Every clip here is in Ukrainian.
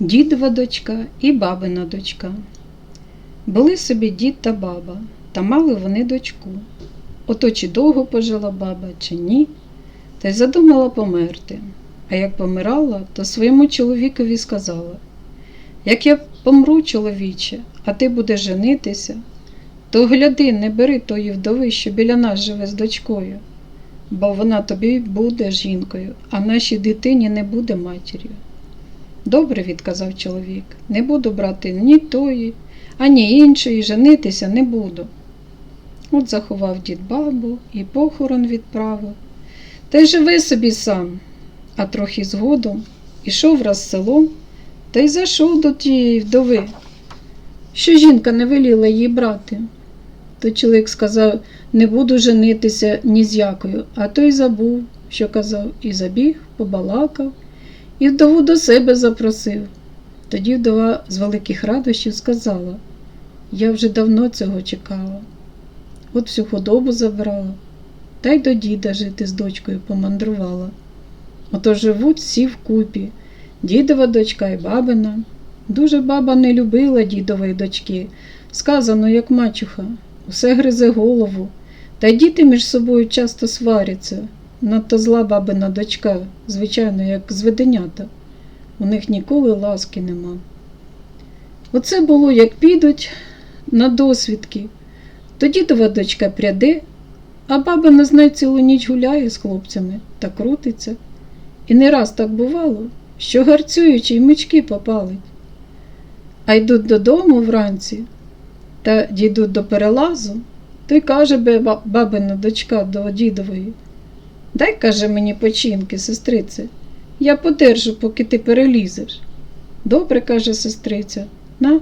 Дідова дочка і бабина дочка. Були собі дід та баба, та мали вони дочку. Ото чи довго пожила баба, чи ні, та й задумала померти. А як помирала, то своєму чоловікові сказала: Як я помру, чоловіче, а ти будеш женитися, то гляди, не бери тої вдови, що біля нас живе з дочкою, бо вона тобі буде жінкою, а нашій дитині не буде матір'ю. Добре, відказав чоловік, не буду брати ні тої, ані іншої, женитися не буду. От заховав дід бабу і похорон відправив. Та й живи собі сам, а трохи згодом ішов раз селом та й зайшов до тієї вдови, що жінка не веліла її брати. То чоловік сказав, не буду женитися ні з якою, а той забув, що казав, і забіг, побалакав, і вдову до себе запросив. Тоді вдова з великих радощів сказала, я вже давно цього чекала. От всю худобу забрала, та й до діда жити з дочкою помандрувала. Ото живуть всі вкупі, дідова дочка і бабина. Дуже баба не любила дідової дочки, сказано, як мачуха, усе гризе голову, та й діти між собою часто сваряться. Надто зла бабина дочка, звичайно, як зведенята. У них ніколи ласки нема. Оце було, як підуть на досвідки. То дідова дочка пряде, а баба на знай цілу ніч гуляє з хлопцями та крутиться. І не раз так бувало, що гарцюючи й мечки попалить. А йдуть додому вранці та дійдуть до перелазу, то й каже бабина дочка до дідової. Дай, каже мені починки, сестрице, я подержу, поки ти перелізеш. Добре, каже сестриця, на.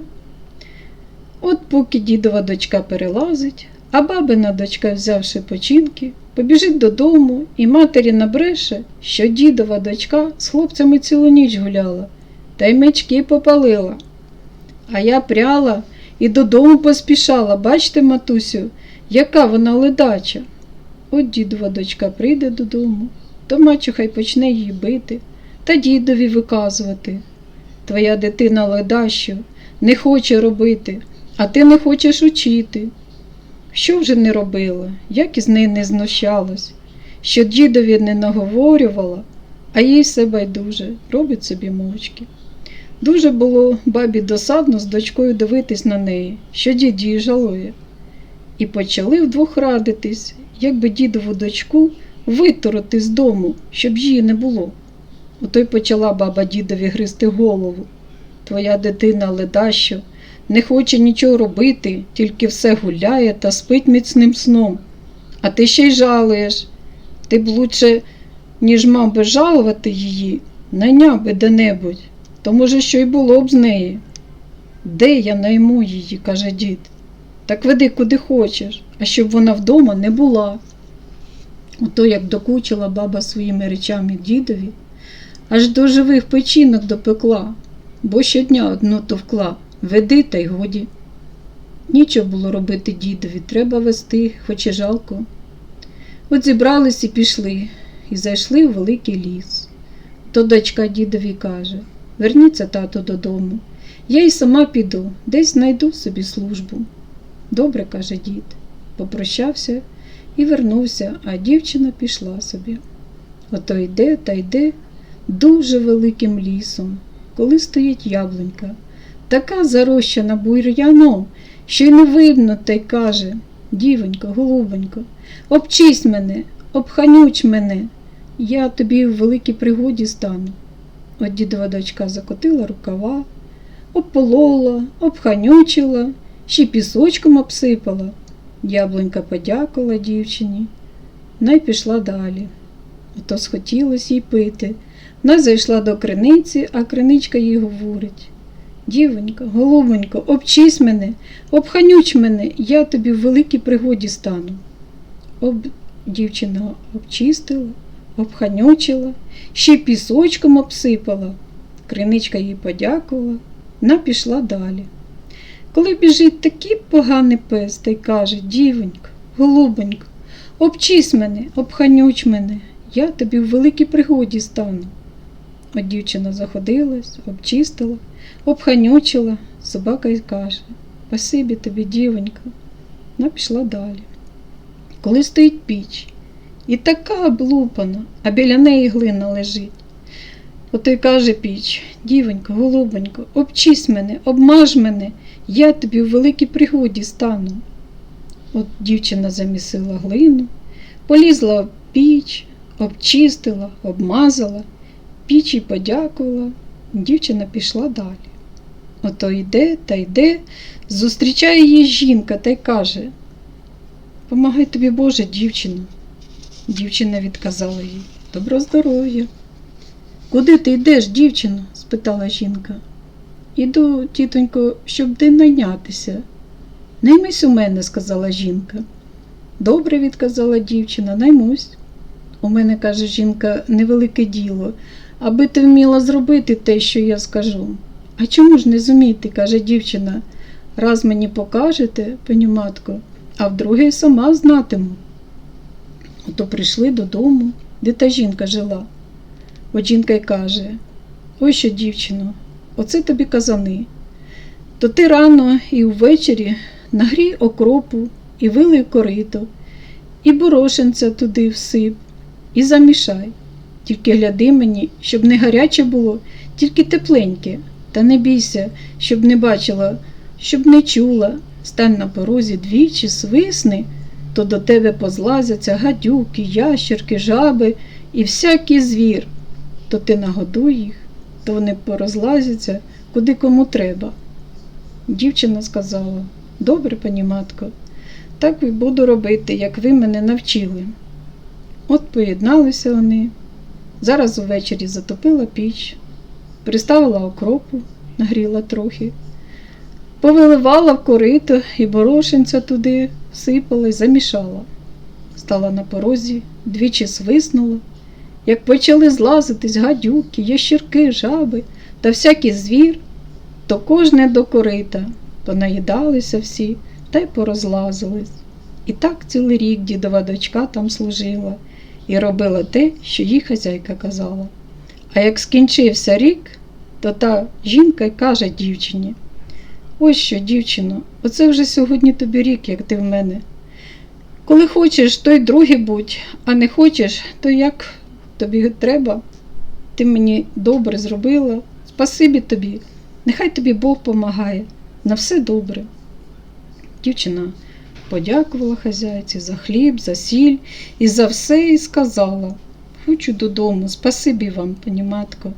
От поки дідова дочка перелазить, а бабина дочка, взявши починки, побіжить додому і матері набреше, що дідова дочка з хлопцями цілу ніч гуляла, та й мечки попалила. А я пряла і додому поспішала, бачте, матусю, яка вона ледача. От дідова дочка прийде додому, то мачуха й почне її бити та дідові виказувати. Твоя дитина ледащо, не хоче робити, а ти не хочеш учити. Що вже не робила, як із неї не знущалась, що дідові не наговорювала, а їй все байдуже, робить собі мовчки. Дуже було бабі досадно з дочкою дивитись на неї, що дід її жалує. І почали вдвох радитись, як би дідову дочку витороти з дому, щоб її не було. Ото й почала баба дідові гризти голову. Твоя дитина ледащо, не хоче нічого робити, тільки все гуляє та спить міцним сном. А ти ще й жалуєш. Ти б лучше, ніж мав би жалувати її, найняв би де-небудь, то, може, що й було б з неї. Де я найму її, каже дід. Так веди куди хочеш, а щоб вона вдома не була. Ото як докучила баба своїми речами дідові, аж до живих печінок допекла, бо щодня одну товкла, веди та й годі. Нічого було робити дідові, треба вести, хоч і жалко. От зібрались і пішли, і зайшли в великий ліс. То дочка дідові каже Верніться, тато, додому. Я й сама піду, десь знайду собі службу. Добре, каже дід. Попрощався і вернувся, а дівчина пішла собі. Ото йде та йде дуже великим лісом, коли стоїть яблунька, така зарощена бур'яном, що й не видно, та й каже Дівонько, голубонько, обчись мене, обханюч мене, я тобі в великій пригоді стану. От дідова дочка закотила рукава, обполола, обханючила, ще пісочком обсипала. Яблунька подякувала дівчині, най пішла далі. Ото схотілось їй пити. Вона зайшла до криниці, а криничка їй говорить Дівонька, голубонько, обчись мене, обханюч мене, я тобі в великій пригоді стану. Об... Дівчина обчистила, обханючила, ще пісочком обсипала. Криничка їй подякувала, вона пішла далі. Коли біжить такий поганий пес та й каже Дівонько, голубонько, обчись мене, обханюч мене, я тобі в великій пригоді стану. От дівчина заходилась, обчистила, обханючила, собака й каже Спасибі тобі, дівонька. Вона пішла далі. Коли стоїть піч, і така облупана, а біля неї глина лежить. Ото й каже піч, дівонько, голубонько, обчись мене, обмаж мене, я тобі в великій пригоді стану. От дівчина замісила глину, полізла в піч, обчистила, обмазала, піч їй подякувала, дівчина пішла далі. Ото йде та йде, зустрічає її жінка та й каже Помагай тобі, Боже, дівчино. Дівчина відказала їй Добро здоров'я. Куди ти йдеш, дівчино? спитала жінка. Іду, тітонько, щоб де найнятися. Наймись у мене, сказала жінка. Добре, відказала дівчина, наймусь. У мене, каже жінка, невелике діло, аби ти вміла зробити те, що я скажу. А чому ж не зуміти, каже дівчина. Раз мені покажете, пані матко, а вдруге сама знатиму. Ото прийшли додому, де та жінка жила. От жінка й каже: Ой що, дівчино, оце тобі казани. То ти рано і ввечері нагрій окропу і вилий корито, і борошенця туди всип, і замішай. Тільки гляди мені, щоб не гаряче було, тільки тепленьке, та не бійся, щоб не бачила, щоб не чула. Стань на порозі двічі, свисни, то до тебе позлазяться гадюки, ящерки, жаби і всякий звір. То ти нагодуй їх, то вони порозлазяться, куди кому треба. Дівчина сказала Добре, пані матко, так і буду робити, як ви мене навчили. От поєдналися вони. Зараз увечері затопила піч, приставила окропу, нагріла трохи, повиливала в корито і борошенця туди всипала й замішала. Стала на порозі, двічі свиснула. Як почали злазитись гадюки, ящірки, жаби та всякий звір, то кожне до корита понаїдалися всі та й порозлазились. І так цілий рік дідова дочка там служила і робила те, що їй хазяйка казала. А як скінчився рік, то та жінка й каже дівчині: Ось що, дівчино, оце вже сьогодні тобі рік, як ти в мене. Коли хочеш, то й другий будь, а не хочеш, то як тобі треба, ти мені добре зробила. Спасибі тобі, нехай тобі Бог помагає. На все добре. Дівчина подякувала хазяйці за хліб, за сіль і за все і сказала Хочу додому, спасибі вам, пані матко.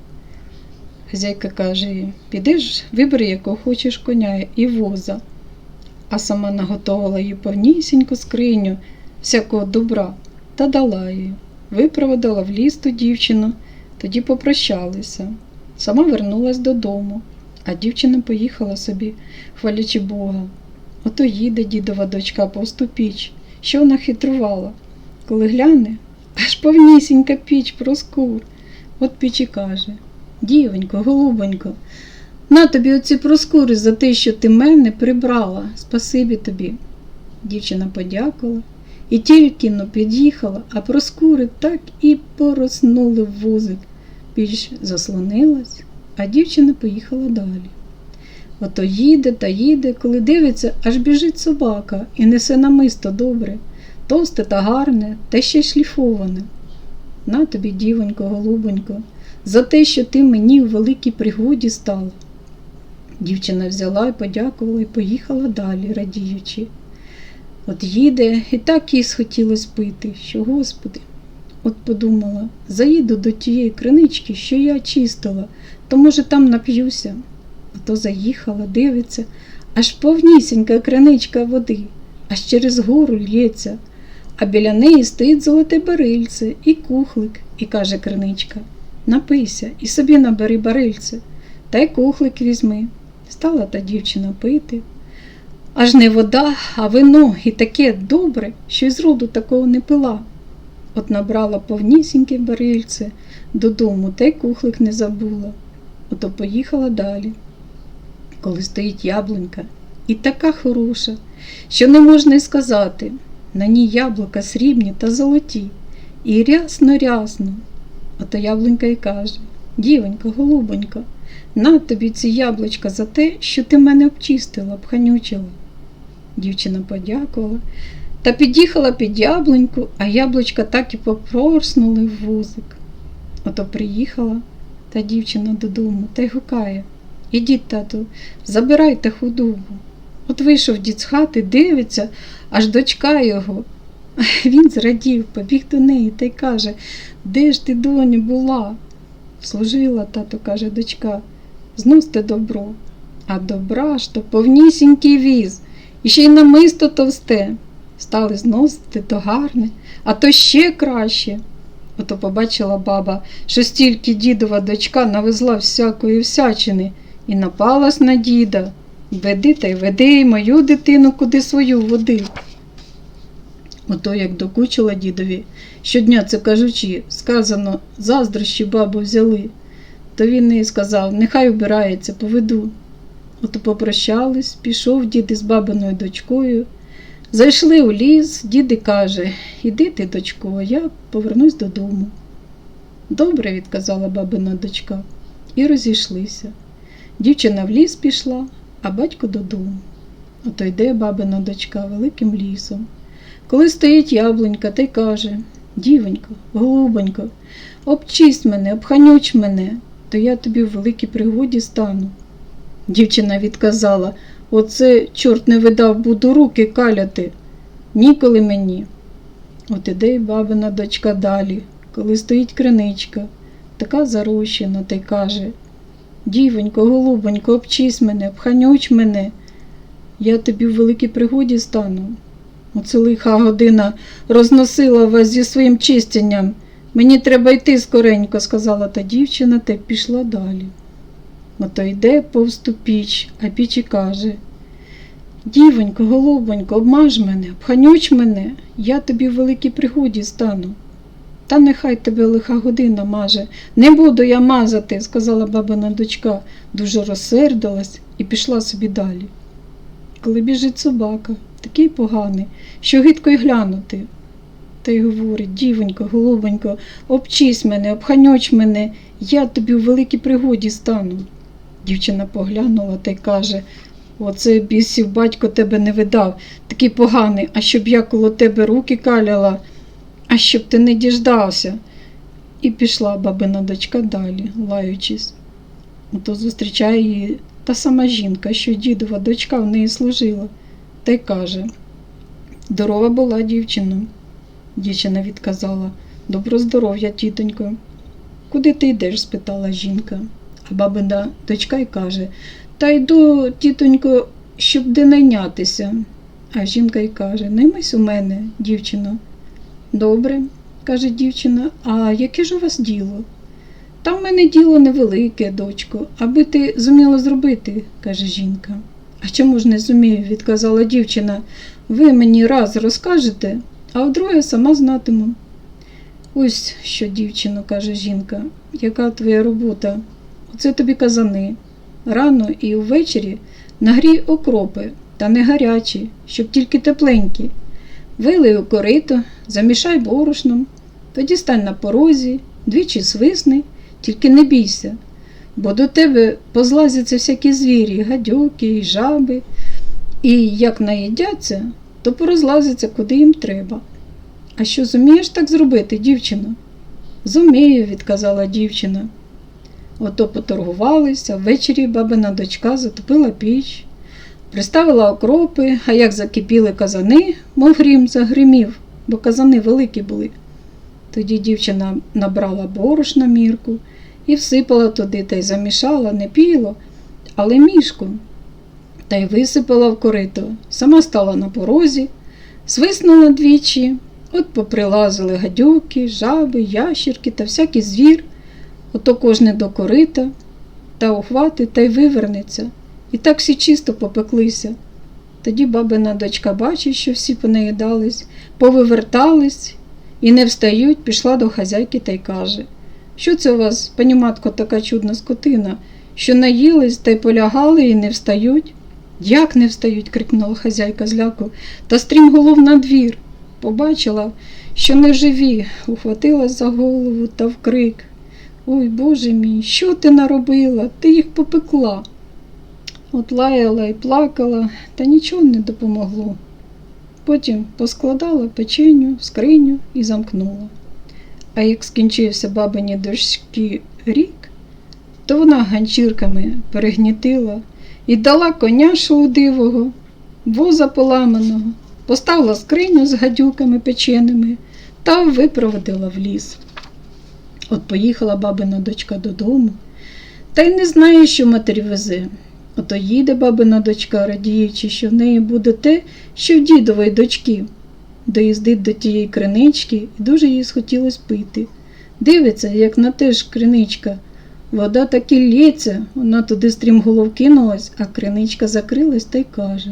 Хазяйка каже їй, підеш, вибери, якого хочеш коня і воза, а сама наготовила їй повнісіньку скриню всякого добра та дала їй. Випроводила в ліс ту дівчину, тоді попрощалися. Сама вернулась додому, а дівчина поїхала собі, хвалячи Бога. Ото їде дідова дочка повсту піч, що вона хитрувала. Коли гляне, аж повнісінька піч проскур. От піч і каже Дівонько, голубонько, на тобі оці проскури за те, що ти мене прибрала. Спасибі тобі. Дівчина подякувала і тільки но під'їхала, а проскури так і пороснули в вузик. Піч заслонилась, а дівчина поїхала далі. Ото їде та їде, коли дивиться, аж біжить собака і несе намисто добре, товсте та гарне, та ще й шліфоване. На тобі, дівонько, голубонько, за те, що ти мені у великій пригоді стала. Дівчина взяла і подякувала і поїхала далі, радіючи. От їде, і так їй схотілось пити, що, Господи, от подумала, заїду до тієї кринички, що я чистила, то, може, там нап'юся. А то заїхала, дивиться, аж повнісінька криничка води, аж через гору лється, а біля неї стоїть золоте барильце і кухлик, і каже криничка Напийся і собі набери барильце, та й кухлик візьми. Стала та дівчина пити. Аж не вода, а вино і таке добре, що й зроду такого не пила. От набрала повнісіньке барильце додому, та й кухлик не забула. Ото поїхала далі. Коли стоїть яблунька, і така хороша, що не можна й сказати. На ній яблука срібні та золоті, і рясно рясно. Ото яблунька й каже Дівонька, голубонька, на тобі ці яблучка за те, що ти мене обчистила, обханючила. Дівчина подякувала та під'їхала під яблуньку, а яблучка так і попроснули в вузик. Ото приїхала та дівчина додому та й гукає. Ідіть, тату, забирайте худобу. От вийшов дід з хати, дивиться, аж дочка його. Він зрадів, побіг до неї та й каже, де ж ти, доню, була? Служила, тато, каже дочка, зносьте добро. А добра ж то повнісінький віз, і ще й намисто товсте. Стали зносити то гарне, а то ще краще. Ото побачила баба, що стільки дідова дочка навезла всякої всячини і напалась на діда. Веди та й веди мою дитину, куди свою водив. Ото як докучила дідові, щодня це кажучи, сказано, заздрощі бабу взяли. То він і сказав, нехай убирається, поведу. Ото попрощались, пішов дід із бабиною дочкою. Зайшли у ліс, дід і каже, іди ти, дочко, я повернусь додому. Добре, відказала бабина дочка, і розійшлися. Дівчина в ліс пішла, а батько додому. Ото йде бабина дочка великим лісом. Коли стоїть яблунька та й каже Дівонько, голубонько, обчисть мене, обханюч мене, то я тобі в великій пригоді стану. Дівчина відказала Оце, чорт не видав, буду руки каляти. Ніколи мені. От іде й бабина дочка далі, коли стоїть криничка, така зарощена, та й каже Дівонько, голубонько, обчись мене, обханюч мене, я тобі в великій пригоді стану. Оце лиха година розносила вас зі своїм чистенням. Мені треба йти скоренько, сказала та дівчина та пішла далі. Ото йде повз ту піч, а піч і каже Дівонько, голубонько, обмаж мене, обханюч мене, я тобі в великій пригоді стану. Та нехай тебе лиха година маже. Не буду я мазати, сказала бабина дочка, дуже розсердилась і пішла собі далі. Коли біжить собака, такий поганий, що гидко й глянути. Та й говорить, дівонько, голубонько, обчись мене, обханьоч мене, я тобі в великій пригоді стану. Дівчина поглянула та й каже Оце бісів батько тебе не видав, такий поганий, а щоб я коло тебе руки каляла, а щоб ти не діждався. І пішла бабина дочка далі, лаючись. Ото зустрічає її та сама жінка, що дідова дочка в неї служила, та й каже Здорова була дівчина. Дівчина відказала Добро здоров'я, тітонько. Куди ти йдеш? спитала жінка. А бабина дочка й каже Та йду, тітонько, щоб де найнятися. А жінка й каже Наймись у мене, дівчино. Добре, каже дівчина, а яке ж у вас діло? Та в мене діло невелике, дочко, аби ти зуміла зробити, каже жінка. А чому ж не зумію, відказала дівчина. Ви мені раз розкажете, а вдруге сама знатиму. Ось що, дівчино, каже жінка, яка твоя робота? Оце тобі казани. Рано і увечері нагрій окропи, та не гарячі, щоб тільки тепленькі. Вилий у корито, замішай борошном, тоді стань на порозі, двічі свисни, тільки не бійся, бо до тебе позлазяться всякі звірі, гадюки і жаби, і як наїдяться, то порозлазяться куди їм треба. А що зумієш так зробити, дівчино? Зумію, відказала дівчина. Ото поторгувалися, ввечері бабина дочка затопила піч, приставила окропи, а як закипіли казани, мов грім загримів, бо казани великі були. Тоді дівчина набрала борошна мірку і всипала туди та й замішала не піло, але мішку, та й висипала в корито. Сама стала на порозі, свиснула двічі, от поприлазили гадюки, жаби, ящірки та всякий звір, ото кожне до корита, та ухвати та й вивернеться. І так всі чисто попеклися. Тоді бабина дочка бачить, що всі понаїдались, повивертались і не встають, пішла до хазяйки та й каже Що це у вас, пані матко, така чудна скотина, що наїлись та й полягали і не встають? Як не встають? крикнула хазяйка зляку, та стрім голов на двір. Побачила, що не живі, ухватилась за голову та вкрик. Ой, Боже мій, що ти наробила? Ти їх попекла. От лаяла і плакала, та нічого не допомогло. Потім поскладала печеню скриню і замкнула. А як скінчився бабині дочки рік, то вона ганчірками перегнітила і дала коня шолудивого, воза поламаного, поставила скриню з гадюками печеними та випроводила в ліс. От поїхала бабина дочка додому, та й не знає, що матері везе. Ото їде бабина дочка, радіючи, що в неї буде те, що в дідової дочки. Доїздить до тієї кринички і дуже їй схотілось пити. Дивиться, як на те ж криничка. Вода так і лється, вона туди стрімголов кинулась, а криничка закрилась та й каже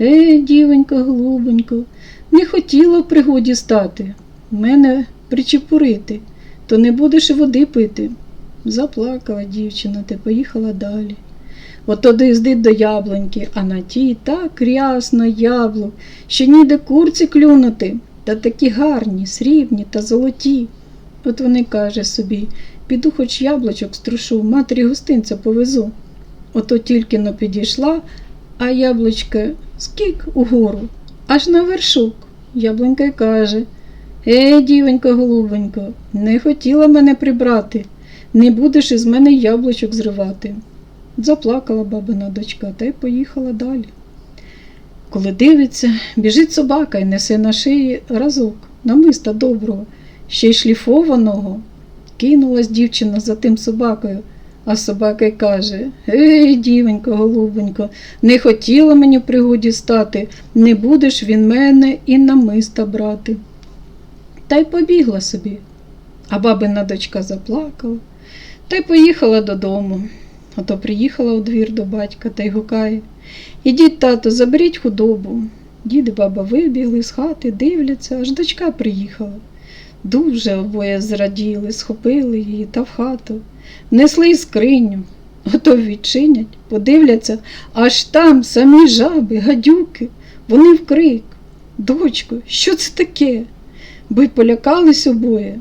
Е, дівонько, голубонько, не хотіла в пригоді стати, мене причепурити, то не будеш і води пити. Заплакала дівчина та поїхала далі. Ото доїздить до яблуньки, а на тій так рясно яблук, що ніде курці клюнути, та такі гарні, срібні та золоті. От вони каже собі, піду хоч яблучок струшу, матері гостинця повезу. Ото тільки но підійшла, а яблучко скік угору, аж на вершок. Яблунька й каже Е, дівонько, голубонько, не хотіла мене прибрати, не будеш із мене яблучок зривати. Заплакала бабина дочка та й поїхала далі. Коли дивиться, біжить собака і несе на шиї разок, намиста доброго, ще й шліфованого. Кинулась дівчина за тим собакою, а собака й каже Ей, дівонько, голубонько, не хотіла мені в пригоді стати, не будеш він мене і намиста брати. Та й побігла собі. А бабина дочка заплакала та й поїхала додому. Ото приїхала у двір до батька та й гукає Ідіть, тато, заберіть худобу. Дід і баба вибігли з хати, дивляться, аж дочка приїхала. Дуже обоє зраділи, схопили її та в хату, несли скриню. Ото відчинять, подивляться, аж там самі жаби, гадюки, вони в крик. Дочко, що це таке? Бо й полякались обоє.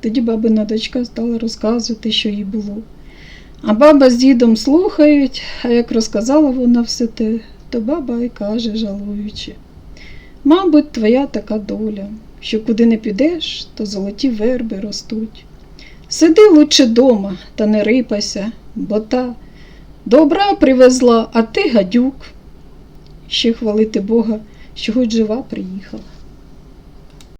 Тоді бабина дочка стала розказувати, що їй було. А баба з дідом слухають, а як розказала вона все те, то баба й каже, жалуючи. Мабуть, твоя така доля, що куди не підеш, то золоті верби ростуть. Сиди лучше дома та не рипайся, бо та добра привезла, а ти гадюк. Ще хвалити Бога, що хоч жива приїхала.